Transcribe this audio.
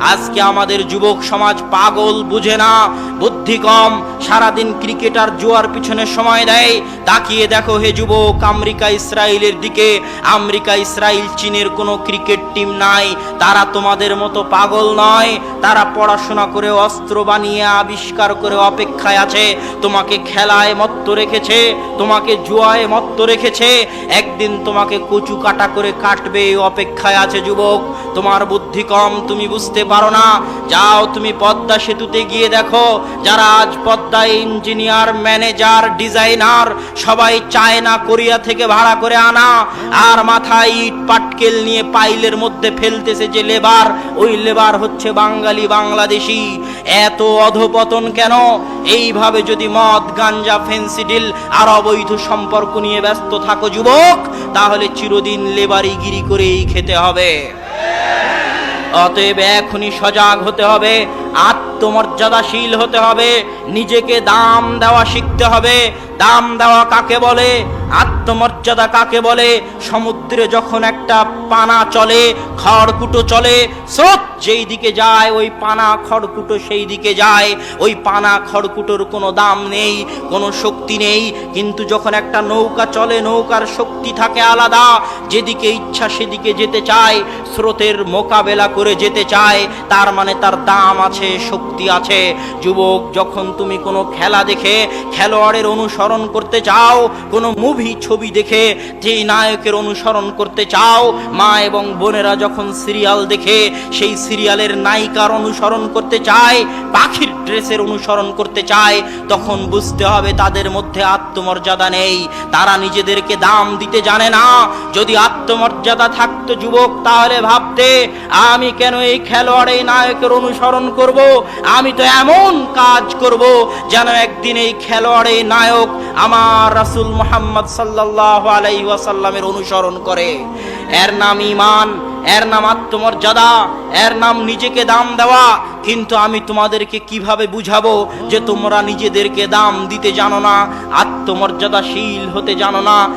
আজকে আমাদের যুবক সমাজ পাগল বুঝে না। বুদ্ধি কম, সারাদিন ক্রিকেটার জুয়ার পিছনে সময় দেয়। তাকিয়ে দেখো হে যুবক, আমেরিকা, ইসরায়েলের দিকে। আমেরিকা, ইসরায়েল, চীনের কোনো ক্রিকেট টিম নাই। তারা তোমাদের মতো পাগল নয়। তারা পড়াশোনা করে অস্ত্র বানিয়ে, আবিষ্কার করে অপেক্ষায় আছে। তোমাকে খেলায় মত্ত রেখেছে, তোমাকে জুয়ায় মত্ত রেখেছে। একদিন তোমাকে কচু কাটা করে কাটবে, অপেক্ষায় আছে যুবক। তোমার বুদ্ধি কম, তুমি বুঝতে পারো না। যাও, তুমি পদ্মা সেতুতে গিয়ে দেখো। যারা আজ পদ্মা ইঞ্জিনিয়ার, ম্যানেজার, ডিজাইনার, সবাই চায় না কোরিয়া থেকে ভাড়া করে আনা। আর মাথায় ইট, পাটকেল নিয়ে পাইলের মধ্যে ফেলতেছে যে লেবার। ওই লেবার হচ্ছে বাঙালি, বাংলাদেশি। এত অধপতন কেন? এইভাবে যদি মদ, গাঞ্জা ফেন্সিডিল আর অবৈধ সম্পর্ক নিয়ে ব্যস্ত থাকো যুবক, তাহলে চিরদিন লেবারি গিরি করেই খেতে হবে। অতএব এখনই সজাগ হতে হবে। আত্মমর্যাদাশীল হতে হবে। নিজেকে দাম দেওয়া শিখতে হবে। দাম দেওয়া কাকে বলে? আত্মমর্যাদা কাকে বলে? সমুদ্রে যখন একটা পানা চলে, খড়কুটো চলে, স্রোত যেই দিকে যায়, ওই পানা খড়কুটো সেই দিকে যায়। ওই পানা খড়কুটোর কোনো দাম নেই, কোনো শক্তি নেই। কিন্তু যখন একটা নৌকা চলে, নৌকার শক্তি থাকে আলাদা। যেদিকে ইচ্ছা সেদিকে যেতে চায়, স্রোতের মোকাবেলা করে যেতে চায়। তার মানে তার দাম আছে শক্তি। আছে। যুবক, যখন তুমি কোনো খেলা দেখে, খেলোয়াড়ের অনুসরণ করতে চাও, কোনো মুভি ছবি দেখে যেই নায়কের অনুসরণ করতে চাও, মা এবং বোনেরা যখন সিরিয়াল দেখে, সেই সিরিয়ালের নায়িকার অনুসরণ করতে চায়, পাখির ড্রেসের অনুসরণ করতে চায়, তখন বুঝতে হবে তাদের মধ্যে আত্মমর্যাদা নেই। তারা নিজেদেরকে দাম দিতে জানে না। যদি আত্মমর্যাদা থাকতো যুবক, তাহলে ভাবতে, আমি কেন এই খেলোয়াড়, এই নায়কের অনুসরণ করব? আমি তো এমন কাজ করব যেন একদিন এই খেলোয়াড়, এই নায়ক আমার রাসূল মোহাম্মদ সাল্লাহ আলাই ওয়াসাল্লামের অনুসরণ করে। এর নাম ইমান এর নাম আত্মমর্যাদা, এর নাম নিজেকে দাম দেওয়া। কিন্তু আমি তোমাদেরকে কীভাবে বুঝাবো যে তোমরা নিজেদেরকে দাম দিতে জানো না, আত্মমর্যাদাশীল হতে জানো না?